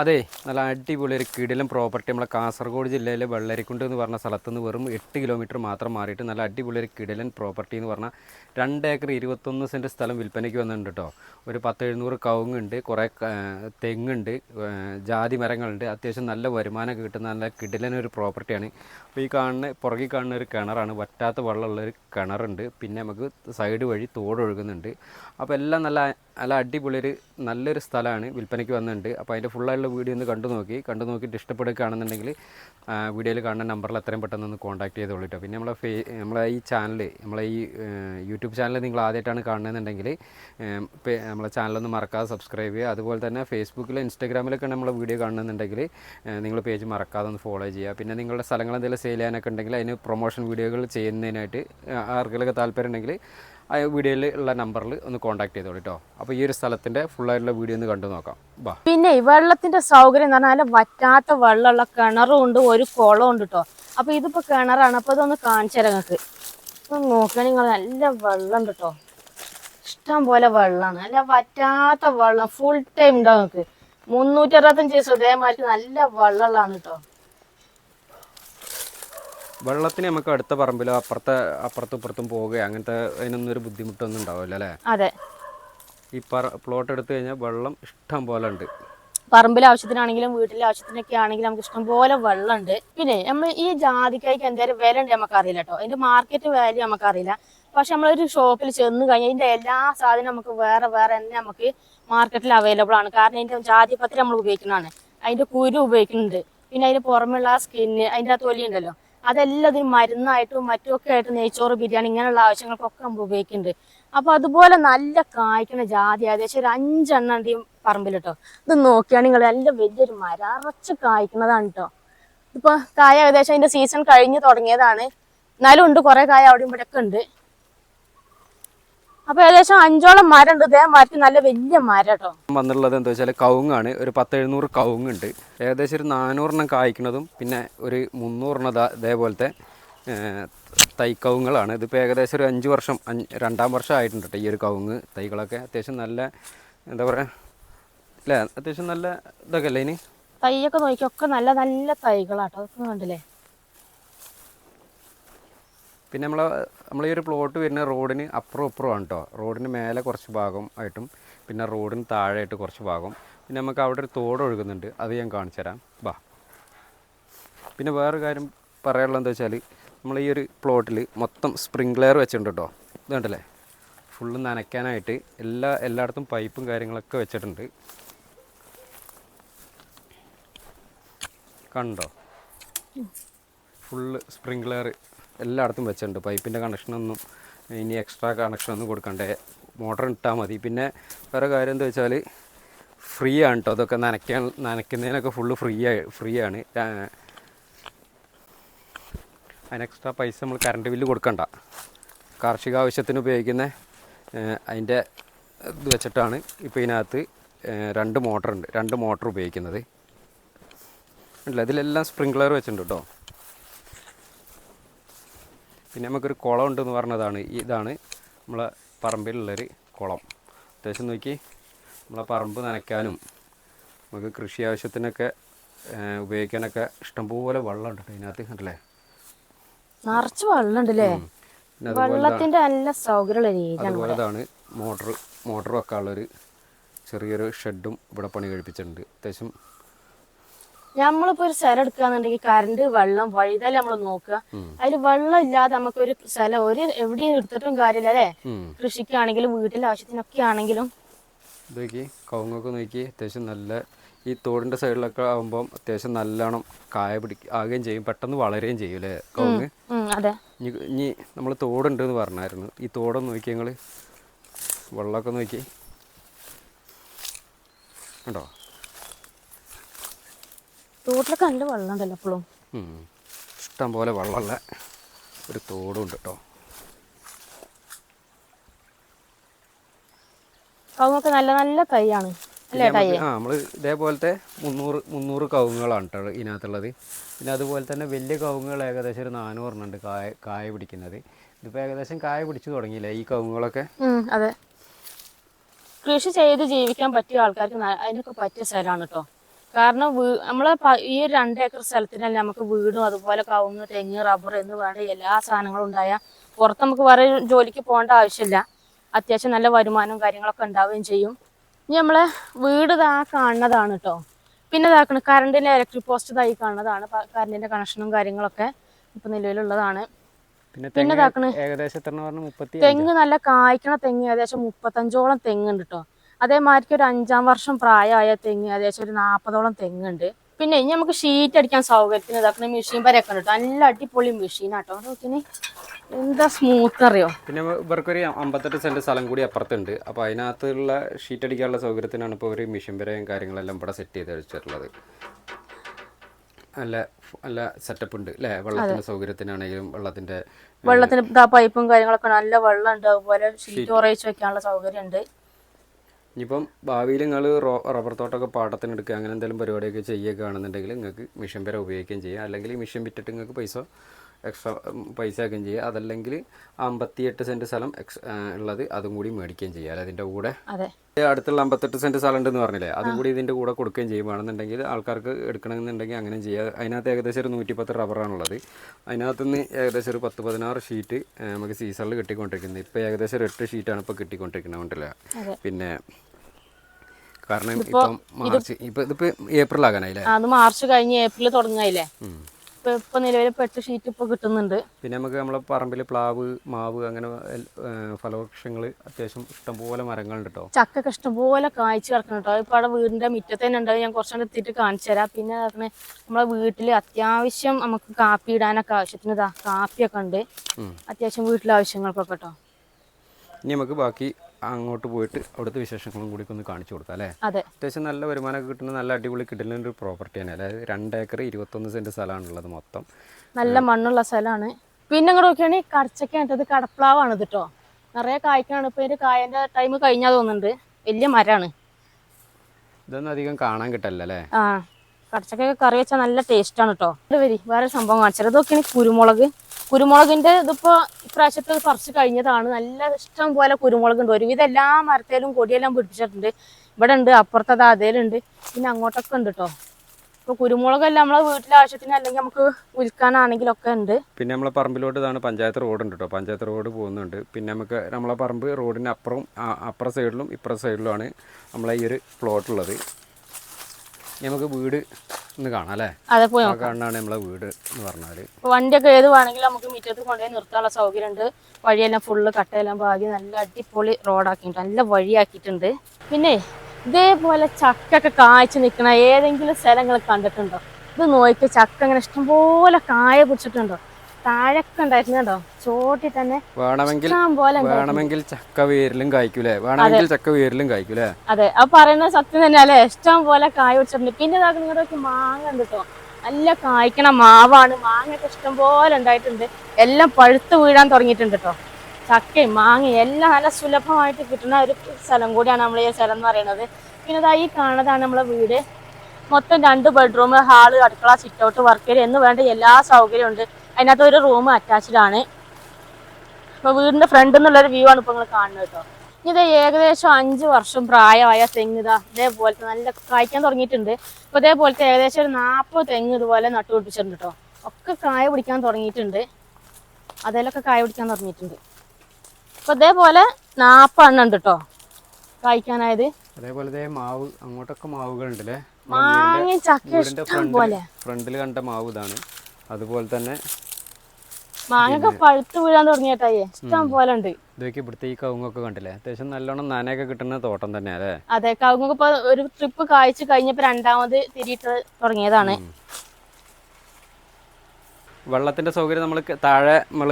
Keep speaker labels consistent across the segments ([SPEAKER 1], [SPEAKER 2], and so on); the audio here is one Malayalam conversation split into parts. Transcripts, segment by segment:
[SPEAKER 1] അതെ നല്ല അടിപൊളി ഒരു കിടിലം പ്രോപ്പർട്ടി നമ്മളെ കാസർഗോഡ് ജില്ലയിലെ വെള്ളരിക്കുണ്ട് എന്ന് പറഞ്ഞ സ്ഥലത്ത് നിന്ന് വെറും എട്ട് കിലോമീറ്റർ മാത്രം മാറിയിട്ട് നല്ല അടിപൊളി ഒരു കിടിലൻ പ്രോപ്പർട്ടി എന്ന് പറഞ്ഞാൽ രണ്ട് ഏക്കർ ഇരുപത്തൊന്ന് സെന്റ് സ്ഥലം വിൽപ്പനയ്ക്ക് വന്നിട്ടുണ്ട് കേട്ടോ ഒരു പത്ത് എഴുന്നൂറ് കവുങ്ങുണ്ട് കുറേ തെങ്ങുണ്ട് ജാതി മരങ്ങളുണ്ട്. അത്യാവശ്യം നല്ല വരുമാനം കിട്ടുന്ന നല്ല കിടിലൻ ഒരു പ്രോപ്പർട്ടിയാണ് അപ്പോൾ ഈ കാണുന്ന പുറകിൽ കാണുന്ന ഒരു കിണറാണ്. വറ്റാത്ത വെള്ളമുള്ള ഒരു കിണറുണ്ട്. പിന്നെ നമുക്ക് സൈഡ് വഴി തോടൊഴുകുന്നുണ്ട്. അപ്പോൾ എല്ലാം നല്ല നല്ല അടിപൊളി ഒരു നല്ലൊരു സ്ഥലമാണ്. വിൽപ്പനയ്ക്ക് വന്നിട്ടുണ്ട്. അപ്പോൾ അതിന്റെ ഫുള്ളായിട്ടുള്ള വീഡിയോ ഒന്ന് കണ്ടു നോക്കി. കണ്ടു നോക്കിയിട്ട് ഇഷ്ടപ്പെടുകയാണെന്നുണ്ടെങ്കിൽ വീഡിയോയിൽ കാണുന്ന നമ്പറിൽ എത്രയും പെട്ടെന്ന് ഒന്ന് കോൺടാക്ട് ചെയ്തോളൂ കേട്ടോ പിന്നെ നമ്മളെ ഫേ നമ്മളെ ഈ ചാനൽ നമ്മളെ ഈ യൂട്യൂബ് ചാനൽ നിങ്ങൾ ആദ്യമായിട്ടാണ് കാണുന്നതെന്നുണ്ടെങ്കിൽ നമ്മളെ ചാനലൊന്ന് മറക്കാതെ സബ്സ്ക്രൈബ് ചെയ്യുക. അതുപോലെ തന്നെ ഫേസ്ബുക്കിലും ഇൻസ്റ്റാഗ്രാമിലൊക്കെ നമ്മളെ വീഡിയോ കാണുന്നുണ്ടെങ്കിൽ നിങ്ങൾ പേജ് മറക്കാതെ ഒന്ന് ഫോളോ ചെയ്യുക. പിന്നെ നിങ്ങളുടെ സ്ഥലങ്ങൾ എന്തെങ്കിലും സെയിൽ ചെയ്യാനൊക്കെ ഉണ്ടെങ്കിൽ അതിന് പ്രൊമോഷൻ വീഡിയോകൾ ചെയ്യുന്നതിനായിട്ട് ആർക്കെങ്കിലൊക്കെ താല്പര്യം ഉണ്ടെങ്കിൽ ആ വീഡിയോയിൽ ഉള്ള നമ്പറിൽ ഒന്ന് കോൺടാക്ട് ചെയ്തോളൂ കേട്ടോ അപ്പോൾ ഈ ഒരു സ്ഥലത്തിന്റെ ഫുള്ളായിട്ടുള്ള വീഡിയോ ഒന്ന് കണ്ടു നോക്കാം. ബാ.
[SPEAKER 2] പിന്നെ ഈ വെള്ളത്തിന്റെ സൗകര്യം എന്ന് പറഞ്ഞാൽ വറ്റാത്ത വെള്ളമുള്ള കിണറും ഉണ്ട് ഒരു കുളവും ഉണ്ട് കേട്ടോ അപ്പോൾ ഇതിപ്പോ കിണറാണ്. അപ്പോൾ ഇതൊന്ന് കാണിച്ചു തരാം നിങ്ങൾക്ക്. ഇപ്പൊ നോക്കുക നിങ്ങൾ നല്ല വെള്ളം ഉണ്ട് കേട്ടോ ഇഷ്ടം പോലെ വെള്ളമാണ്. നല്ല വറ്റാത്ത വെള്ളം. ഫുൾ ടൈം ഉണ്ടാവും നിങ്ങൾക്ക്. മുന്നൂറ്റി അറുപത്തഞ്ച് ദിവസം ഇതേമാതിരി നല്ല വെള്ളമുള്ളതാണ് കേട്ടോ
[SPEAKER 1] വെള്ളത്തിന് നമുക്ക് അടുത്ത പറമ്പിലോ അപ്പുറത്തെ അപ്പുറത്തും ഇപ്പുറത്തും പോവുകയോ അങ്ങനത്തെ അതിനൊന്നും ഒരു ബുദ്ധിമുട്ടൊന്നും ഉണ്ടാവില്ല അല്ലേ?
[SPEAKER 2] അതെ.
[SPEAKER 1] ഈ പ്ലോട്ട് എടുത്തു കഴിഞ്ഞാൽ വെള്ളം ഇഷ്ടം പോലെ ഉണ്ട്.
[SPEAKER 2] പറമ്പിലെ ആവശ്യത്തിനാണെങ്കിലും വീട്ടിലെ ആവശ്യത്തിനൊക്കെ ആണെങ്കിലും നമുക്ക് ഇഷ്ടംപോലെ വെള്ളമുണ്ട്. പിന്നെ നമ്മൾ ഈ ജാതിക്കായ്ക്ക് എന്തായാലും വില ഉണ്ട് നമുക്ക് അറിയില്ല കേട്ടോ. അതിന്റെ മാർക്കറ്റ് വാല്യൂ നമുക്കറിയില്ല. പക്ഷെ നമ്മളൊരു ഷോപ്പിൽ ചെന്ന് കഴിഞ്ഞാൽ ഇതിന്റെ എല്ലാ സാധനവും നമുക്ക് വേറെ വേറെ തന്നെ നമുക്ക് മാർക്കറ്റിൽ അവൈലബിൾ ആണ്. കാരണം അതിന്റെ ജാതിപത്രി നമ്മൾ ഉപയോഗിക്കുന്നതാണ്. അതിന്റെ കുരു ഉപയോഗിക്കുന്നുണ്ട്. പിന്നെ അതിന്റെ പുറമെയുള്ള സ്കിന്ന് അതിന്റെ ആ തൊലി ഉണ്ടല്ലോ. അതെല്ലാം മരുന്നായിട്ടും മറ്റുമൊക്കെ ആയിട്ട് നെയ്ച്ചോറ് ബിരിയാണി ഇങ്ങനെയുള്ള ആവശ്യങ്ങൾക്കൊക്കെ നമ്മൾ ഉപയോഗിക്കുന്നുണ്ട് അപ്പൊ അതുപോലെ നല്ല കായ്ക്കുന്ന ജാതി ഏകദേശം ഒരു അഞ്ചെണ്ണം ഉണ്ട് ഈ പറമ്പിൽ കേട്ടോ ഇത് നോക്കുകയാണെങ്കിൽ നല്ല വലിയൊരു മരം അറച്ച് കായ്ക്കുന്നതാണ് കേട്ടോ ഇപ്പൊ കായ ഏകദേശം അതിന്റെ സീസൺ കഴിഞ്ഞു തുടങ്ങിയതാണ്. എന്നാലും ഉണ്ട് കുറെ കായ അവിടെയും ഇവിടെയൊക്കെ ഉണ്ട്. അപ്പൊ ഏകദേശം അഞ്ചോളം മരം ഉണ്ട് ഇതേ മരത്തിൽ നല്ല വലിയ മരം കേട്ടോ
[SPEAKER 1] വന്നിട്ടുള്ളത് എന്താ വെച്ചാൽ കവുങ്ങാണ്. ഒരു പത്ത് എഴുന്നൂറ് കവുങ്ങുണ്ട്. ഏകദേശം ഒരു നാനൂറെണ്ണം കായ്ക്കുന്നതും പിന്നെ ഒരു മുന്നൂറെണ്ണം ഇതേപോലത്തെ തൈക്കവുങ്ങളാണ് ഇതിപ്പോൾ ഏകദേശം ഒരു അഞ്ച് വർഷം രണ്ടാം വർഷം ആയിട്ടുണ്ട് കേട്ടോ ഈ ഒരു കവുങ്ങ് തൈകളൊക്കെ. അത്യാവശ്യം നല്ല എന്താ പറയുക അല്ലേ അത്യാവശ്യം നല്ല ഇതൊക്കെ അല്ലേ ഇനി?
[SPEAKER 2] തൈയൊക്കെ നോക്കിയൊക്കെ നല്ല നല്ല തൈകളാട്ടോ. അതൊക്കെ കണ്ടില്ലേ?
[SPEAKER 1] പിന്നെ നമ്മൾ നമ്മൾ ഈ ഒരു പ്ലോട്ട് വരുന്ന റോഡിന് അപ്പുറം ഇപ്പുറമാണ് കേട്ടോ റോഡിന് മേലെ കുറച്ച് ഭാഗം ആയിട്ടും പിന്നെ റോഡിന് താഴെയായിട്ട് കുറച്ച് ഭാഗം. പിന്നെ നമുക്ക് അവിടെ ഒരു തോട് ഒഴുകുന്നുണ്ട് അത് ഞാൻ കാണിച്ചു തരാം. ബാ. പിന്നെ വേറൊരു കാര്യം പറയാനുള്ളത് എന്താ വെച്ചാൽ നമ്മൾ ഈ ഒരു പ്ലോട്ടിൽ മൊത്തം സ്പ്രിംഗ്ലെയർ വെച്ചിട്ടുണ്ട് കേട്ടോ ഇത് കണ്ടല്ലേ? ഫുള്ള് നനയ്ക്കാനായിട്ട് എല്ലാ എല്ലായിടത്തും പൈപ്പും കാര്യങ്ങളൊക്കെ വെച്ചിട്ടുണ്ട്. കണ്ടോ? ഫുള്ള് സ്പ്രിംഗ്ലെയർ എല്ലായിടത്തും വെച്ചിട്ടുണ്ട്. പൈപ്പിന്റെ കണക്ഷനൊന്നും ഇനി എക്സ്ട്രാ കണക്ഷനൊന്നും കൊടുക്കണ്ടേ. മോട്ടർ ഇട്ടാൽ മതി. പിന്നെ വേറെ കാര്യം എന്താ വെച്ചാൽ ഫ്രീ ആണ് കേട്ടോ അതൊക്കെ നനയ്ക്കാൻ നനയ്ക്കുന്നതിനൊക്കെ ഫുള്ള് ഫ്രീ ആയി ഫ്രീ ആണ്. അതിന് എക്സ്ട്രാ പൈസ നമ്മൾ കറണ്ട് ബില്ല് കൊടുക്കണ്ട. കാർഷിക ആവശ്യത്തിന് ഉപയോഗിക്കുന്ന അതിന്റെ ഇത് വെച്ചിട്ടാണ് ഇപ്പോൾ ഇതിനകത്ത് രണ്ട് മോട്ടറുണ്ട് രണ്ട് മോട്ടർ ഉപയോഗിക്കുന്നത്. അല്ല ഇതിലെല്ലാം സ്പ്രിംഗ്ലർ വെച്ചിട്ടുണ്ട് കേട്ടോ പിന്നെ നമുക്കൊരു കുളം ഉണ്ടെന്ന് പറഞ്ഞതാണ്. ഇതാണ് നമ്മളെ പറമ്പിലുള്ളൊരു കുളം. അത്യാവശ്യം നോക്കി നമ്മളെ പറമ്പ് നനയ്ക്കാനും നമുക്ക് കൃഷി ആവശ്യത്തിനൊക്കെ ഉപയോഗിക്കാനൊക്കെ ഇഷ്ടംപോലെ വെള്ളമുണ്ട് കേട്ടോ ഇതിനകത്ത് കണ്ടല്ലേ?
[SPEAKER 2] നിറച്ച് വെള്ളം ഉണ്ട് അല്ലേ
[SPEAKER 1] പിന്നെ
[SPEAKER 2] വെള്ളത്തിന്റെ നല്ല സൗകര്യമുള്ള രീതിയാണ്
[SPEAKER 1] അതുപോലെ ഇതാണ് മോട്ടർ മോട്ടർ വെക്കാനുള്ളൊരു ചെറിയൊരു ഷെഡും ഇവിടെ പണി കഴിപ്പിച്ചിട്ടുണ്ട്. അത്യാവശ്യം
[SPEAKER 2] നമ്മളിപ്പോ ഒരു സ്ഥലം എടുക്കുകയാണെന്നുണ്ടെങ്കിൽ കറണ്ട് വെള്ളം വഴുതല നമ്മൾ നോക്കുക. അതിൽ വെള്ളം ഇല്ലാതെ നമുക്ക് ഒരു സ്ഥലം ഒരു എവിടെയും എടുത്തിട്ടും കാര്യമില്ല അല്ലേ? കൃഷിക്കാണെങ്കിലും വീട്ടിലെ ആവശ്യത്തിനൊക്കെ ആണെങ്കിലും.
[SPEAKER 1] നോക്കി കവുങ്ങൊക്കെ നോക്കി അത്യാവശ്യം നല്ല ഈ തോടിന്റെ സൈഡിലൊക്കെ ആകുമ്പോൾ അത്യാവശ്യം നല്ലോണം കായ പിടിക്കുക ആകുകയും ചെയ്യും പെട്ടെന്ന് വളരുകയും ചെയ്യും അല്ലേ കവുങ്ങ്? ഇനി നമ്മൾ തോടുണ്ട് എന്ന് പറഞ്ഞായിരുന്നു. ഈ തോടൊന്ന് നോക്കി ഞങ്ങൾ വെള്ളമൊക്കെ നോക്കി. ഉണ്ടോ
[SPEAKER 2] തോട്ടിലൊക്കെ നല്ല വെള്ളം ഉണ്ടല്ലോ എപ്പോഴും
[SPEAKER 1] ഇഷ്ടം പോലെ വെള്ളമുള്ള ഒരു തോടും ഉണ്ട് കേട്ടോ.
[SPEAKER 2] കവുങ്ങൊക്കെ നല്ല നല്ല തൈയാണ്.
[SPEAKER 1] ആ നമ്മൾ ഇതേപോലത്തെ മുന്നൂറ് മുന്നൂറ് കവുങ്ങുകളാണ് കേട്ടോ ഇതിനകത്തുള്ളത്. പിന്നെ അതുപോലെ തന്നെ വലിയ കവുങ്ങുകൾ ഏകദേശം ഒരു നാനൂറെണ്ണുണ്ട് കായ കായ പിടിക്കുന്നത്. ഇതിപ്പോൾ ഏകദേശം കായ പിടിച്ചു തുടങ്ങിയില്ലേ ഈ കവുങ്ങുകളൊക്കെ?
[SPEAKER 2] അതെ. കൃഷി ചെയ്ത് ജീവിക്കാൻ പറ്റിയ ആൾക്കാർക്ക് അതിനൊക്കെ പറ്റിയ സ്ഥലമാണ് കേട്ടോ. കാരണം വീ- നമ്മളെ ഈ ഒരു രണ്ട് ഏക്കർ സ്ഥലത്തിനല്ല നമുക്ക് വീടും അതുപോലെ കവുങ്ങ് തെങ്ങ് റബ്ബർ എന്ന് വേണ്ട എല്ലാ സാധനങ്ങളും ഉണ്ടായ പുറത്ത് നമുക്ക് വേറെ ജോലിക്ക് പോകേണ്ട ആവശ്യമില്ല. അത്യാവശ്യം നല്ല വരുമാനവും കാര്യങ്ങളൊക്കെ ഉണ്ടാവുകയും ചെയ്യും. ഇനി നമ്മളെ വീട് ഇതാ കാണുന്നതാണ് കേട്ടോ പിന്നെ ഇതാക്കണം കറണ്ടിന്റെ ഇലക്ട്രിക് പോസ്റ്റ് ഇതായി കാണുന്നതാണ്. കറണ്ടിന്റെ കണക്ഷനും കാര്യങ്ങളൊക്കെ ഇപ്പൊ നിലവിലുള്ളതാണ്.
[SPEAKER 1] പിന്നെ
[SPEAKER 2] ഇതാക്കണേ തെങ്ങ് നല്ല കായ്ക്കണ തെങ്ങ് ഏകദേശം മുപ്പത്തഞ്ചോളം തെങ്ങുണ്ട് കേട്ടോ അതേമാതിരിക്ക് ഒരു അഞ്ചാം വർഷം പ്രായമായ തെങ്ങ് ഏകദേശം ഒരു നാൽപ്പതോളം തെങ്ങുണ്ട്. പിന്നെ ഇനി നമുക്ക് ഷീറ്റ് അടിക്കാൻ സൗകര്യത്തിന് ഇതാക്കുന്ന മെഷീൻ വരെ ഒക്കെ കേട്ടോ. നല്ല അടിപൊളി മെഷീൻ ആട്ടോ നോക്കിന് എന്താ സ്മൂത്ത് അറിയോ?
[SPEAKER 1] പിന്നെ ഇവർക്കൊരു അമ്പത്തെട്ട് സെന്റ് സ്ഥലം കൂടി അപ്പുറത്തുണ്ട്. അപ്പൊ അതിനകത്തുള്ള ഷീറ്റ് അടിക്കാനുള്ള സൗകര്യത്തിനാണ് ഇപ്പോൾ ഒരു മെഷീൻ വരെയും കാര്യങ്ങളെല്ലാം ഇവിടെ സെറ്റ് ചെയ്ത് വെച്ചിട്ടുള്ളത്. നല്ല നല്ല സെറ്റപ്പ് ഉണ്ട് അല്ലേ? വെള്ളത്തിന്റെ സൗകര്യത്തിനാണെങ്കിലും വെള്ളത്തിന്റെ
[SPEAKER 2] വെള്ളത്തിന് പൈപ്പും കാര്യങ്ങളൊക്കെ നല്ല വെള്ളം ഉണ്ട്. അതുപോലെ ഷീറ്റ് ഉറയിച്ച് വെക്കാനുള്ള സൗകര്യം ഉണ്ട്
[SPEAKER 1] ഇനിയിപ്പം ഭാവിയിൽ നിങ്ങൾ റബ്ബർ തോട്ടമൊക്കെ പാടത്തിന് എടുക്കുക അങ്ങനെ എന്തെങ്കിലും പരിപാടിയൊക്കെ ചെയ്യുകയാണെന്നുണ്ടെങ്കിൽ നിങ്ങൾക്ക് മിഷൻ വരെ ഉപയോഗിക്കുകയും ചെയ്യാം. അല്ലെങ്കിൽ മിഷൻ വിറ്റിട്ട് നിങ്ങൾക്ക് പൈസ എക്സ്ട്രാ പൈസ ആക്കുകയും ചെയ്യുക അതല്ലെങ്കിൽ അമ്പത്തിയെട്ട് സെന്റ് സ്ഥലം എക്സ് ഉള്ളത് അതും കൂടി മേടിക്കുകയും ചെയ്യാം. അല്ലെ? അതിന്റെ കൂടെ അടുത്തുള്ള അമ്പത്തെട്ട് സെന്റ് സ്ഥലം ഉണ്ടെന്ന് പറഞ്ഞില്ലേ? അതും കൂടി ഇതിന്റെ കൂടെ കൊടുക്കുകയും ചെയ്യുകയാണെന്നുണ്ടെങ്കിൽ ആൾക്കാർക്ക് എടുക്കണമെന്നുണ്ടെങ്കിൽ അങ്ങനെ ചെയ്യുക അതിനകത്ത് ഏകദേശം ഒരു നൂറ്റിപ്പത്ത് റബ്ബറാണുള്ളത്. അതിനകത്തുനിന്ന് ഏകദേശം ഒരു പത്ത് പതിനാറ് ഷീറ്റ് നമുക്ക് സീസണിൽ കിട്ടിക്കൊണ്ടിരിക്കുന്നത്. ഇപ്പോൾ ഏകദേശം ഒരു എട്ട് ഷീറ്റാണ് ഇപ്പോൾ കിട്ടിക്കൊണ്ടിരിക്കുന്നത്. കൊണ്ടല്ലേ. പിന്നെ കാരണം ഇപ്പം മാർച്ച് ഇപ്പം ഇതിപ്പോൾ ഏപ്രിൽ ആകാനായില്ലേ
[SPEAKER 2] അത് മാർച്ച് കഴിഞ്ഞ് ഏപ്രിൽ തുടങ്ങായില്ലേ. ഇപ്പൊ ഇപ്പൊ നിലവിൽ ഇപ്പൊ ഷീറ്റ് ഇപ്പൊ കിട്ടുന്നുണ്ട്.
[SPEAKER 1] പിന്നെ നമുക്ക് നമ്മളെ പറമ്പിൽ പ്ലാവ് മാവ് അങ്ങനെ ഫലവൃക്ഷങ്ങൾ അത്യാവശ്യം ഇഷ്ടംപോലെ മരങ്ങളുണ്ട് കേട്ടോ
[SPEAKER 2] ചക്കൊക്കെ ഇഷ്ടംപോലെ കായ്ച്ചു കിടക്കണം കേട്ടോ ഇപ്പൊ അവിടെ വീടിന്റെ മുറ്റത്ത് തന്നെ ഉണ്ടാവും ഞാൻ കുറച്ചുകൂടെ എത്തിയിട്ട് കാണിച്ചു തരാം. പിന്നെ അതാക്കണേ നമ്മളെ വീട്ടിൽ അത്യാവശ്യം നമുക്ക് കാപ്പി ഇടാനൊക്കെ ആവശ്യത്തിന് കാപ്പിയൊക്കെ ഉണ്ട്. അത്യാവശ്യം വീട്ടിലെ ആവശ്യങ്ങൾക്കൊക്കെ കേട്ടോ
[SPEAKER 1] ഇനി നമുക്ക് ബാക്കി അങ്ങോട്ട് പോയിട്ട് അവിടുത്തെ വിശേഷങ്ങളും കൂടി ഒന്ന് കാണിച്ചു കൊടുക്കാം അല്ലേ?
[SPEAKER 2] അതെ.
[SPEAKER 1] അത്യാവശ്യം നല്ല വരുമാനമൊക്കെ കിട്ടുന്ന നല്ല അടിപൊളി കിട്ടുന്ന ഒരു പ്രോപ്പർട്ടി തന്നെ അതായത് രണ്ട് ഏക്കർ ഇരുപത്തൊന്ന് സെന്റ് സ്ഥലമാണുള്ളത് മൊത്തം.
[SPEAKER 2] നല്ല മണ്ണുള്ള സ്ഥലമാണ്. പിന്നെ ഇങ്ങോട്ട് നോക്കിയാണെങ്കിൽ കടച്ചക്കായിട്ടത് കടപ്ലാവാണ് കേട്ടോ നിറയെ കായ്ക്കാണ്. ഇപ്പൊ കായന്റെ ടൈം കഴിഞ്ഞാ തോന്നുന്നുണ്ട്. വലിയ മരാണ്.
[SPEAKER 1] ഇതൊന്നും അധികം കാണാൻ കിട്ടല്ല അല്ലേ?
[SPEAKER 2] ആ കടച്ചക്കൊക്കെ കറി വെച്ചാൽ നല്ല ടേസ്റ്റ് ആണ് കേട്ടോ വരി വേറെ സംഭവം കാണിച്ചത് ഇതൊക്കെയാണ് കുരുമുളക് കുരുമുളകിന്റെ ഇതിപ്പോ ഇപ്രാവശ്യത്തെ പറിച്ച് കഴിഞ്ഞതാണ്. നല്ല ഇഷ്ടം പോലെ കുരുമുളക് ഉണ്ട് ഒരുവിധം എല്ലാ മരത്തേലും കൊടിയെല്ലാം പിടിപ്പിച്ചിട്ടുണ്ട്. ഇവിടെ ഉണ്ട് അപ്പുറത്തത് അതേലുണ്ട്. പിന്നെ അങ്ങോട്ടൊക്കെ ഉണ്ട് കേട്ടോ ഇപ്പൊ കുരുമുളകെല്ലാം നമ്മളെ വീട്ടിലെ ആവശ്യത്തിന് അല്ലെങ്കിൽ നമുക്ക് വിൽക്കാനാണെങ്കിലൊക്കെ ഉണ്ട്.
[SPEAKER 1] പിന്നെ നമ്മളെ പറമ്പിലോട്ട് ഇതാണ് പഞ്ചായത്ത് റോഡ് ഉണ്ട് കേട്ടോ പഞ്ചായത്ത് റോഡ് പോകുന്നുണ്ട്. പിന്നെ നമുക്ക് നമ്മളെ പറമ്പ് റോഡിന് അപ്പുറം അപ്പുറ സൈഡിലും ഇപ്പുറ സൈഡിലുമാണ് നമ്മളെ ഈ ഒരു പ്ലോട്ടുള്ളത് നമുക്ക് വീട് ഒന്ന് കാണാം അല്ലേ?
[SPEAKER 2] അതെ പോയി
[SPEAKER 1] ആ കാണാനാണ് നമ്മളെ വീട് എന്ന് പറഞ്ഞാൽ
[SPEAKER 2] വണ്ടി വണ്ടിയൊക്കെ ഏത് വേണമെങ്കിലും നമുക്ക് മുറ്റത്ത് കൊണ്ടുപോയി നിർത്താനുള്ള സൗകര്യം ഉണ്ട് വഴിയെല്ലാം ഫുള്ള് കട്ടയെല്ലാം പാകി നല്ല അടിപൊളി റോഡാക്കിയിട്ടുണ്ട് നല്ല വഴിയാക്കിയിട്ടുണ്ട്. പിന്നെ ഇതേപോലെ ചക്കൊക്കെ കായ്ച്ചു നിൽക്കണ ഏതെങ്കിലും സ്ഥലങ്ങൾ കണ്ടിട്ടുണ്ടോ? ഇത് നോക്കി ചക്ക ഇങ്ങനെ ഇഷ്ടംപോലെ കായ പിടിച്ചിട്ടുണ്ടോ താഴൊക്കെ ഉണ്ടായിരുന്നു കേട്ടോ ചോട്ടി തന്നെ
[SPEAKER 1] വേണമെങ്കിൽ വേണമെങ്കിൽ ചക്ക വേരിലും കായ്ക്കൂലേ? വേണമെങ്കിൽ ചക്ക വേരിലും കായ്ക്കൂലേ?
[SPEAKER 2] അതെ. ആ പറയുന്നത് സത്യം തന്നെ അല്ലേ ഇഷ്ടം പോലെ കായ വെച്ചിട്ടുണ്ട് പിന്നെ ഇതാക്കി നിങ്ങളുടെ മാങ്ങ ഉണ്ട് കേട്ടോ നല്ല കായ്ക്കണ മാവാണ്. മാങ്ങയൊക്കെ ഇഷ്ടം പോലെ ഉണ്ടായിട്ടുണ്ട്. എല്ലാം പഴുത്ത് വീഴാൻ തുടങ്ങിയിട്ടുണ്ട് കേട്ടോ ചക്കയും മാങ്ങയും എല്ലാം നല്ല സുലഭമായിട്ട് കിട്ടുന്ന ഒരു സ്ഥലം കൂടിയാണ് നമ്മൾ ഈ സ്ഥലം എന്ന് പറയുന്നത്. പിന്നെ ഇതാ ഈ കാണുന്നതാണ് നമ്മളെ വീട്. മൊത്തം രണ്ട് ബെഡ്റൂം ഹാൾ അടുക്കള സിറ്റ് ഔട്ട് വർക്ക് എന്ന് വേണ്ട എല്ലാ സൗകര്യവും ഉണ്ട്. അതിനകത്ത് ഒരു റൂം അറ്റാച്ച്ഡ് ആണ്. അപ്പൊ വീടിന്റെ ഫ്രണ്ട് നിന്നുള്ളൊരു വ്യൂ ആണ് ഇപ്പൊ നിങ്ങൾ കാണുന്നത് കേട്ടോ. ഇത് ഏകദേശം അഞ്ച് വർഷം പ്രായമായ തെങ്ങ് ഇതാ ഇതേപോലത്തെ നല്ല കായ്ക്കാൻ തുടങ്ങിയിട്ടുണ്ട്. അപ്പൊ ഇതേപോലത്തെ ഏകദേശം ഒരു നാൽപ്പത് തെങ്ങ് ഇതുപോലെ നട്ടുപിടിപ്പിച്ചിട്ടുണ്ട് കേട്ടോ. ഒക്കെ കായ പിടിക്കാൻ തുടങ്ങിയിട്ടുണ്ട്. അതിലൊക്കെ കായ പിടിക്കാൻ തുടങ്ങിയിട്ടുണ്ട്. അപ്പൊ ഇതേപോലെ നാൽപ്പെണ്ണം ഉണ്ട് കേട്ടോ കായ്ക്കാനായത്.
[SPEAKER 1] അതേപോലെ മാവ് അങ്ങോട്ടൊക്കെ മാവുകളുണ്ട് ഉണ്ടല്ലേ
[SPEAKER 2] മാങ്ങ ചക്ക ഇഷ്ടം പോലെ
[SPEAKER 1] ഫ്രണ്ടിൽ കണ്ട മാവ് ഇതാണ്. അതുപോലെ തന്നെ
[SPEAKER 2] മാങ്ങയൊക്കെ പഴുത്ത് വീഴാൻ തുടങ്ങിയിട്ടായേ ഇഷ്ടം പോലെ ഉണ്ട്.
[SPEAKER 1] ഇതൊക്കെ ഇവിടുത്തെ ഈ കവുങ്ങൊക്കെ കണ്ടില്ലേ? അത്യാവശ്യം നല്ലോണം നനയൊക്കെ കിട്ടുന്ന തോട്ടം തന്നെ അല്ലേ
[SPEAKER 2] അതെ കവുങ്ങൊക്കെ ഇപ്പൊ ഒരു ട്രിപ്പ് കായ്ച്ചു കഴിഞ്ഞപ്പോ രണ്ടാമത് തിരിയിട്ട് തുടങ്ങിയതാണ്.
[SPEAKER 1] വെള്ളത്തിന്റെ സൗകര്യം നമ്മൾ താഴെ നമ്മൾ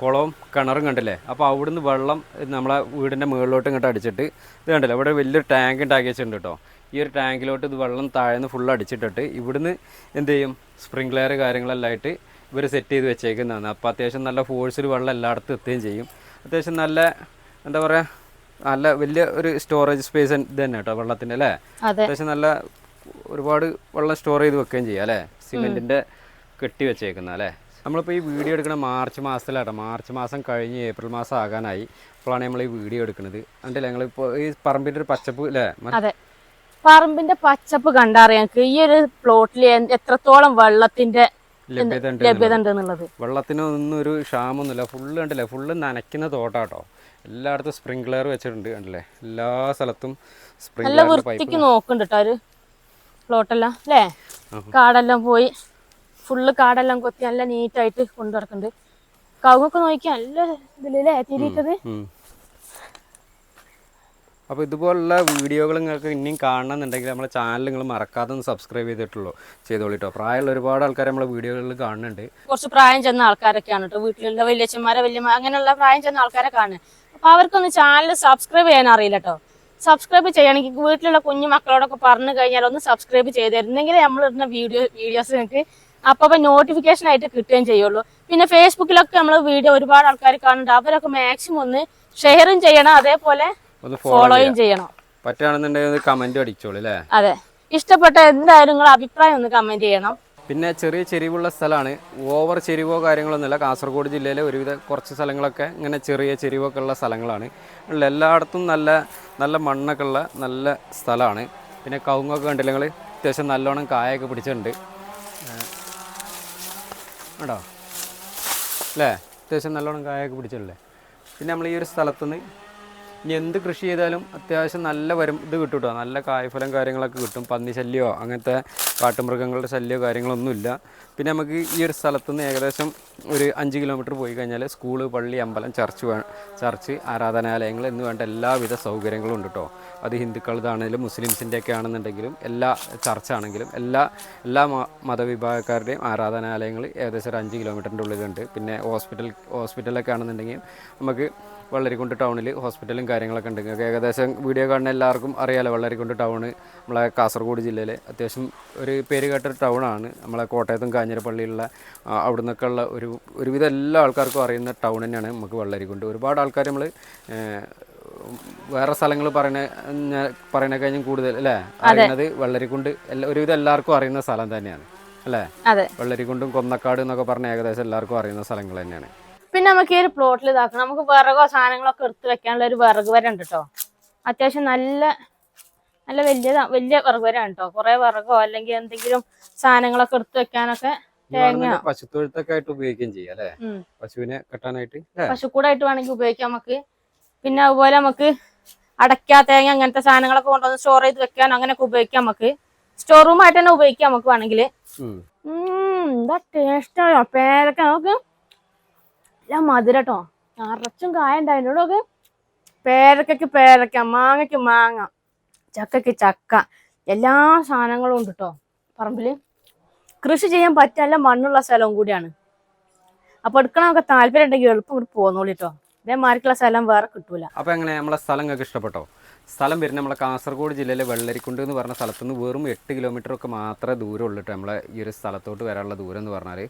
[SPEAKER 1] കുളവും കിണറും കണ്ടില്ലേ? അപ്പോൾ അവിടുന്ന് വെള്ളം നമ്മളെ വീടിന്റെ മുകളിലോട്ട് ഇങ്ങോട്ട് അടിച്ചിട്ട് ഇത് കണ്ടില്ലേ? ഇവിടെ വലിയൊരു ടാങ്ക് ഉണ്ടാക്കി വെച്ചിട്ടുണ്ട് കേട്ടോ ഈ ഒരു ടാങ്കിലോട്ട് ഇത് വെള്ളം താഴെ നിന്ന് ഫുൾ അടിച്ചിട്ടിട്ട് ഇവിടുന്ന് എന്ത് ചെയ്യും? സ്പ്രിംഗ്ലെയർ കാര്യങ്ങളെല്ലാം ആയിട്ട് ഇവർ സെറ്റ് ചെയ്ത് വെച്ചേക്കുന്നതാണ്. അപ്പോൾ അത്യാവശ്യം നല്ല ഫോഴ്സിൽ വെള്ളം എല്ലായിടത്തും എത്തുകയും ചെയ്യും. അത്യാവശ്യം നല്ല എന്താ പറയുക നല്ല വലിയ ഒരു സ്റ്റോറേജ് സ്പേസ് ഇത് തന്നെ കേട്ടോ വെള്ളത്തിന്റെ അല്ലേ?
[SPEAKER 2] അതെ.
[SPEAKER 1] അത്യാവശ്യം നല്ല ഒരുപാട് വെള്ളം സ്റ്റോർ ചെയ്ത് വെക്കുകയും ചെയ്യാം അല്ലേ? സിമെന്റിന്റെ കെട്ടി വെച്ചേക്കുന്ന അല്ലേ? നമ്മളിപ്പോൾ ഈ വീഡിയോ എടുക്കുന്ന മാർച്ച് മാസത്തിലാട്ടോ. മാർച്ച് മാസം കഴിഞ്ഞ് ഏപ്രിൽ മാസം ആകാനായി. അപ്പോഴാണ് നമ്മൾ ഈ വീഡിയോ എടുക്കുന്നത്. കണ്ടില്ലേ? ഞങ്ങളിപ്പോൾ ഈ പറമ്പിന്റെ ഒരു പച്ചപ്പ് അല്ലേ?
[SPEAKER 2] പറമ്പിന്റെ പച്ചപ്പ് കണ്ടറിയാം ഈ ഒരു പ്ലോട്ടിൽ എത്രത്തോളം വെള്ളത്തിന്റെ
[SPEAKER 1] ലഭ്യത ഉണ്ട്
[SPEAKER 2] എന്നുള്ളത്.
[SPEAKER 1] വെള്ളത്തിനൊന്നും ഒരു ക്ഷാമൊന്നുമില്ല. ഫുള്ള് കണ്ടില്ലേ ഫുള്ള് നനയ്ക്കുന്ന തോട്ടാട്ടോ. എല്ലായിടത്തും സ്പ്രിംഗ്ലർ വെച്ചിട്ടുണ്ട് കണ്ടില്ലേ? എല്ലാ സ്ഥലത്തും
[SPEAKER 2] നല്ല വൃത്തിക്ക് നോക്കുന്നുണ്ട് കേട്ടോ ഒരു പ്ലോട്ടെല്ലാം അല്ലേ കാടെല്ലാം പോയി. ഫുള്ള് കാടെല്ലാം കൊത്തി നല്ല നീറ്റായിട്ട് കൊണ്ടു നടക്കുന്നുണ്ട് കവുങ്ങൊക്കെ നോക്കിയാൽ നല്ല ഇതിലല്ലേ തിരിയിട്ടത്.
[SPEAKER 1] അപ്പോൾ ഇതുപോലുള്ള വീഡിയോകൾ നിങ്ങൾക്ക് ഇനിയും കാണണമെന്നുണ്ടെങ്കിൽ നമ്മളെ ചാനൽ നിങ്ങൾ മറക്കാതെ ഒന്ന് സബ്സ്ക്രൈബ് ചെയ്തിട്ടുള്ളൂ. ചെയ്തോളിട്ടോ. പ്രായമുള്ള ഒരുപാട് ആൾക്കാർ നമ്മളെ വീഡിയോകളിൽ കാണുന്നുണ്ട്.
[SPEAKER 2] കുറച്ച് പ്രായം ചെന്ന ആൾക്കാരൊക്കെയാണ് കേട്ടോ വീട്ടിലുള്ള വലിയച്ഛന്മാരെ വലിയ അങ്ങനെയുള്ള പ്രായം ചെന്ന ആൾക്കാരെ കാണുന്നത് അപ്പോൾ അവർക്കൊന്ന് ചാനൽ സബ്സ്ക്രൈബ് ചെയ്യാൻ അറിയില്ല കേട്ടോ സബ്സ്ക്രൈബ് ചെയ്യണമെങ്കിൽ വീട്ടിലുള്ള കുഞ്ഞു മക്കളോടൊക്കെ പറഞ്ഞു കഴിഞ്ഞാൽ ഒന്ന് സബ്സ്ക്രൈബ് ചെയ്തിരുന്നെങ്കിൽ നമ്മൾ ഇടുന്ന വീഡിയോ വീഡിയോസ് നിങ്ങൾക്ക് അപ്പോൾ നോട്ടിഫിക്കേഷൻ ആയിട്ട് കിട്ടുകയും ചെയ്യുള്ളൂ. പിന്നെ ഫേസ്ബുക്കിലൊക്കെ നമ്മൾ വീഡിയോ ഒരുപാട് ആൾക്കാർ കാണുന്നുണ്ട്. അവരൊക്കെ മാക്സിമം ഒന്ന് ഷെയറും ചെയ്യണം. അതേപോലെ
[SPEAKER 1] ഒന്ന്
[SPEAKER 2] ഫോളോയും ചെയ്യണം.
[SPEAKER 1] പറ്റുകയാണെന്നുണ്ടെങ്കിൽ ഒന്ന് കമന്റ് അടിച്ചോളൂ അല്ലേ
[SPEAKER 2] അതെ. ഇഷ്ടപ്പെട്ട എന്തായാലും നിങ്ങൾ അഭിപ്രായം ഒന്ന് കമന്റ് ചെയ്യണം.
[SPEAKER 1] പിന്നെ ചെറിയ ചെരിവുള്ള സ്ഥലമാണ്. ഓവർ ചെരിവോ കാര്യങ്ങളൊന്നുമില്ല. കാസർഗോഡ് ജില്ലയിലെ ഒരുവിധ കുറച്ച് സ്ഥലങ്ങളൊക്കെ ഇങ്ങനെ ചെറിയ ചെരിവൊക്കെ ഉള്ള സ്ഥലങ്ങളാണ്. ഉള്ള എല്ലായിടത്തും നല്ല നല്ല മണ്ണൊക്കെ ഉള്ള നല്ല സ്ഥലമാണ്. പിന്നെ കവുങ്ങൊക്കെ കണ്ടില്ല നിങ്ങൾ അത്യാവശ്യം നല്ലോണം കായൊക്കെ പിടിച്ചിട്ടുണ്ട്. കേട്ടോ അല്ലേ അത്യാവശ്യം നല്ലോണം കായൊക്കെ പിടിച്ചിട്ടില്ലേ പിന്നെ നമ്മൾ ഈ ഒരു സ്ഥലത്തുനിന്ന് ഇനി എന്ത് കൃഷി ചെയ്താലും അത്യാവശ്യം നല്ല വരും. ഇത് കിട്ടും കേട്ടോ നല്ല കായ്ഫലം കാര്യങ്ങളൊക്കെ കിട്ടും. പന്നി ശല്യമോ അങ്ങനത്തെ കാട്ടുമൃഗങ്ങളുടെ ശല്യമോ കാര്യങ്ങളൊന്നുമില്ല പിന്നെ നമുക്ക് ഈ ഒരു സ്ഥലത്തുനിന്ന് ഏകദേശം ഒരു അഞ്ച് കിലോമീറ്റർ പോയി കഴിഞ്ഞാൽ സ്കൂൾ പള്ളി അമ്പലം ചർച്ച് ചർച്ച് ആരാധനാലയങ്ങൾ എന്ന് വേണ്ട എല്ലാവിധ സൗകര്യങ്ങളും ഉണ്ട് കേട്ടോ അത് ഹിന്ദുക്കളതാണെങ്കിലും മുസ്ലിംസിന്റെ ഒക്കെ ആണെന്നുണ്ടെങ്കിലും എല്ലാ ചർച്ചാണെങ്കിലും എല്ലാ എല്ലാ മതവിഭാഗക്കാരുടെയും ആരാധനാലയങ്ങൾ ഏകദേശം ഒരു അഞ്ച് കിലോമീറ്ററിന്റെ ഉള്ളിലുണ്ട്. പിന്നെ ഹോസ്പിറ്റൽ ഹോസ്പിറ്റലൊക്കെ ആണെന്നുണ്ടെങ്കിൽ നമുക്ക് വെള്ളരിക്കുണ്ട് ടൗണിൽ ഹോസ്പിറ്റലും കാര്യങ്ങളൊക്കെ ഉണ്ട്. ഏകദേശം വീഡിയോ കാണുന്ന എല്ലാവർക്കും അറിയാലോ വെള്ളരിക്കുണ്ട് ടൗൺ നമ്മളെ കാസർഗോഡ് ജില്ലയിലെ അത്യാവശ്യം പേര് കേട്ട ഒരു ടൗണാണ് നമ്മളെ കോട്ടയത്തും കാഞ്ഞിരപ്പള്ളിയുള്ള ആ, അവിടെ നിന്നൊക്കെ ഉള്ള ഒരു ഒരുവിധ എല്ലാ ആൾക്കാർക്കും അറിയുന്ന ടൗൺ തന്നെയാണ് നമുക്ക് വെള്ളരിക്കുണ്ട്. ഒരുപാട് ആൾക്കാർ നമ്മൾ വേറെ സ്ഥലങ്ങൾ പറയണ പറയണ കഴിഞ്ഞും കൂടുതൽ അല്ലേ? അറിയുന്നത് വെള്ളരിക്കുണ്ട്. എല്ലാ ഒരുവിധം എല്ലാവർക്കും അറിയുന്ന സ്ഥലം തന്നെയാണ്. അല്ലേ? വെള്ളരിക്കുണ്ടും കൊന്നക്കാട് എന്നൊക്കെ പറഞ്ഞ ഏകദേശം എല്ലാവർക്കും അറിയുന്ന സ്ഥലങ്ങൾ തന്നെയാണ്.
[SPEAKER 2] പിന്നെ നമുക്ക് ഈ ഒരു പ്ലോട്ടിൽ ഇതാക്കണം. നമുക്ക് വിറകോ സാധനങ്ങളൊക്കെ എടുത്ത് വെക്കാനുള്ള ഒരു വിറക് വരെ ഉണ്ട് കേട്ടോ അത്യാവശ്യം നല്ല നല്ല വലിയ വലിയ വറുകരാണ് കേട്ടോ കുറെ വിറകോ അല്ലെങ്കിൽ എന്തെങ്കിലും സാധനങ്ങളൊക്കെ എടുത്ത് വെക്കാനൊക്കെ തേങ്ങ.
[SPEAKER 1] പശുത്തൊഴുത്തൊക്കെ ആയിട്ട് ഉപയോഗിക്കുകയും ചെയ്യാം അല്ലേ? പശുവിനെ കെട്ടാനായിട്ട്
[SPEAKER 2] പശുക്കൂടായിട്ട് വേണമെങ്കിൽ ഉപയോഗിക്കാം നമുക്ക്. പിന്നെ അതുപോലെ നമുക്ക് അടയ്ക്ക തേങ്ങ അങ്ങനത്തെ സാധനങ്ങളൊക്കെ കൊണ്ടുവന്ന് സ്റ്റോർ ചെയ്ത് വെക്കാൻ അങ്ങനെയൊക്കെ ഉപയോഗിക്കാം നമുക്ക്. സ്റ്റോർ റൂം ആയിട്ട് തന്നെ ഉപയോഗിക്കാം നമുക്ക് വേണമെങ്കിൽ. എന്താ ടേസ്റ്റായോ പേരക്ക നമുക്ക് എല്ലാം മധുരട്ടോ നിറച്ചും കായ ഉണ്ടായിരുന്നു പേരക്കയ്ക്ക് പേരക്ക മാങ്ങയ്ക്ക് മാങ്ങ. ചക്കയ്ക്ക് ചക്ക. എല്ലാ സാധനങ്ങളും ഉണ്ട് കേട്ടോ പറമ്പിൽ കൃഷി ചെയ്യാൻ പറ്റിയ മണ്ണുള്ള സ്ഥലവും കൂടിയാണ്. അപ്പൊ എടുക്കണമൊക്കെ താല്പര്യം ഉണ്ടെങ്കിൽ എളുപ്പം ഇങ്ങോട്ട് പോന്നോളി കേട്ടോ ഇതേമാതിരിക്കുള്ള സ്ഥലം വേറെ കിട്ടൂല.
[SPEAKER 1] അപ്പോൾ എങ്ങനെ നമ്മളെ സ്ഥലം ഇഷ്ടപ്പെട്ടോ? സ്ഥലം വരുന്ന നമ്മളെ കാസർഗോഡ് ജില്ലയിലെ വെള്ളരിക്കുണ്ട് എന്ന് പറഞ്ഞ സ്ഥലത്ത് നിന്ന് വെറും എട്ട് കിലോമീറ്റർ ഒക്കെ മാത്രമേ ദൂരം ഉള്ളൂ നമ്മളെ ഈ ഒരു സ്ഥലത്തോട്ട് വരാനുള്ള ദൂരം എന്ന് പറഞ്ഞാൽ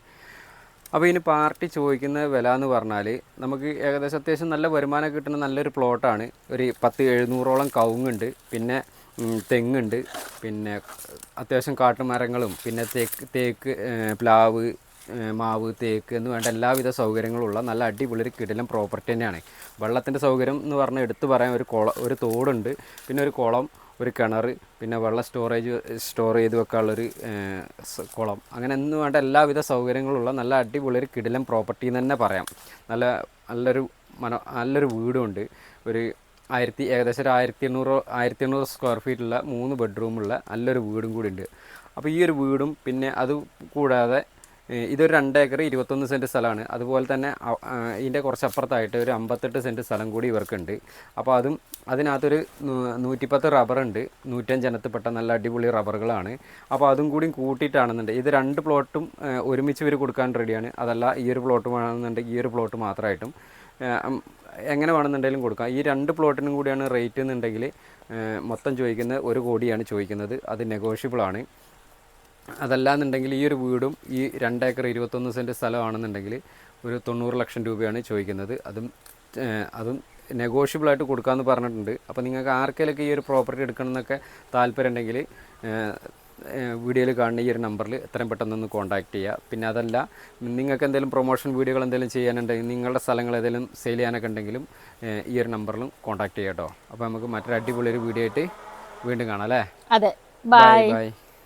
[SPEAKER 1] അപ്പോൾ ഇനി പാർട്ടി ചോദിക്കുന്ന വില എന്ന് പറഞ്ഞാൽ നമുക്ക് ഏകദേശം അത്യാവശ്യം നല്ല വരുമാനം കിട്ടുന്ന നല്ലൊരു പ്ലോട്ടാണ് ഒരു പത്ത് എഴുന്നൂറോളം കവുങ്ങുണ്ട് പിന്നെ തെങ്ങുണ്ട് പിന്നെ അത്യാവശ്യം കാട്ടുമരങ്ങളും പിന്നെ തേക്ക് തേക്ക് പ്ലാവ് മാവ് തേക്ക് എന്ന് വേണ്ട എല്ലാവിധ സൗകര്യങ്ങളുള്ള നല്ല അടിപൊളി ഒരു കിടിലം പ്രോപ്പർട്ടി തന്നെയാണ്. വെള്ളത്തിന്റെ സൗകര്യം എന്ന് പറഞ്ഞാൽ എടുത്തു പറയാൻ ഒരു കുളം ഒരു തോടുണ്ട് പിന്നെ ഒരു കുളം ഒരു കിണർ പിന്നെ വെള്ളം സ്റ്റോറേജ് സ്റ്റോർ ചെയ്ത് വെക്കാനുള്ളൊരു കുളം. അങ്ങനെ എന്ന് വേണ്ട എല്ലാവിധ സൗകര്യങ്ങളുള്ള നല്ല അടിപൊളി ഒരു കിടിലം പ്രോപ്പർട്ടി എന്ന് തന്നെ പറയാം. നല്ല നല്ലൊരു മനോ നല്ലൊരു വീടുമുണ്ട് ഒരു ആയിരത്തി ഏകദേശം ഒരു ആയിരത്തി എണ്ണൂറ് ആയിരത്തി എണ്ണൂറ് സ്ക്വയർ ഫീറ്റുള്ള മൂന്ന് ബെഡ്റൂമുള്ള നല്ലൊരു വീടും കൂടി ഉണ്ട്. അപ്പോൾ ഈ ഒരു വീടും പിന്നെ അത് കൂടാതെ ഇതൊരു രണ്ട് ഏക്കർ ഇരുപത്തൊന്ന് സെന്റ് സ്ഥലമാണ്. അതുപോലെ തന്നെ ഇതിന്റെ കുറച്ച് അപ്പുറത്തായിട്ട് ഒരു അമ്പത്തെട്ട് സെന്റ് സ്ഥലം കൂടി ഇവർക്കുണ്ട്. അപ്പോൾ അതും അതിനകത്തൊരു നൂറ്റിപ്പത്ത് റബ്ബറുണ്ട്. നൂറ്റഞ്ച് ഇനത്തിൽപ്പെട്ട നല്ല അടിപൊളി റബ്ബറുകളാണ്. അപ്പോൾ അതും കൂടി കൂട്ടിയിട്ടാണെന്നുണ്ടെങ്കിൽ ഇത് രണ്ട് പ്ലോട്ടും ഒരുമിച്ച് ഇവർ കൊടുക്കാൻ റെഡിയാണ്. അതല്ല ഈ ഒരു പ്ലോട്ട് വേണമെന്നുണ്ടെങ്കിൽ ഈ ഒരു പ്ലോട്ട് മാത്രമായിട്ടും. എങ്ങനെ വേണമെന്നുണ്ടെങ്കിലും കൊടുക്കാം. ഈ രണ്ട് പ്ലോട്ടിനും കൂടിയാണ് റേറ്റ് എന്നുണ്ടെങ്കിൽ മൊത്തം ചോദിക്കുന്നത് ഒരു കോടിയാണ് ചോദിക്കുന്നത്. അത് നെഗോഷ്യബിൾ ആണ് അതല്ലാന്നുണ്ടെങ്കിൽ ഈ ഒരു വീടും ഈ രണ്ടേക്കർ ഇരുപത്തൊന്ന് സെന്റ് സ്ഥലമാണെന്നുണ്ടെങ്കിൽ ഒരു തൊണ്ണൂറ് ലക്ഷം രൂപയാണ് ചോദിക്കുന്നത്. അതും അതും നെഗോഷ്യബിളായിട്ട് കൊടുക്കാമെന്ന് പറഞ്ഞിട്ടുണ്ട്. അപ്പോൾ നിങ്ങൾക്ക് ആർക്കെങ്കിലൊക്കെ ഈ ഒരു പ്രോപ്പർട്ടി എടുക്കണം എന്നൊക്കെ താല്പര്യം ഉണ്ടെങ്കിൽ വീഡിയോയിൽ കാണുന്ന ഈ ഒരു നമ്പറിൽ എത്രയും പെട്ടെന്നൊന്ന് കോൺടാക്ട് ചെയ്യുക പിന്നെ അതല്ല നിങ്ങൾക്ക് എന്തെങ്കിലും പ്രൊമോഷൻ വീഡിയോകൾ എന്തെങ്കിലും ചെയ്യാനുണ്ടെങ്കിൽ നിങ്ങളുടെ സ്ഥലങ്ങൾ ഏതെങ്കിലും സെയിൽ ചെയ്യാനൊക്കെ ഉണ്ടെങ്കിലും ഈ ഒരു നമ്പറിലും കോൺടാക്ട് ചെയ്യാം കേട്ടോ അപ്പോൾ നമുക്ക് മറ്റൊരു അടിപൊളി ഒരു വീഡിയോ ആയിട്ട് വീണ്ടും കാണാം അല്ലേ?
[SPEAKER 2] അതെ. Bye
[SPEAKER 1] bye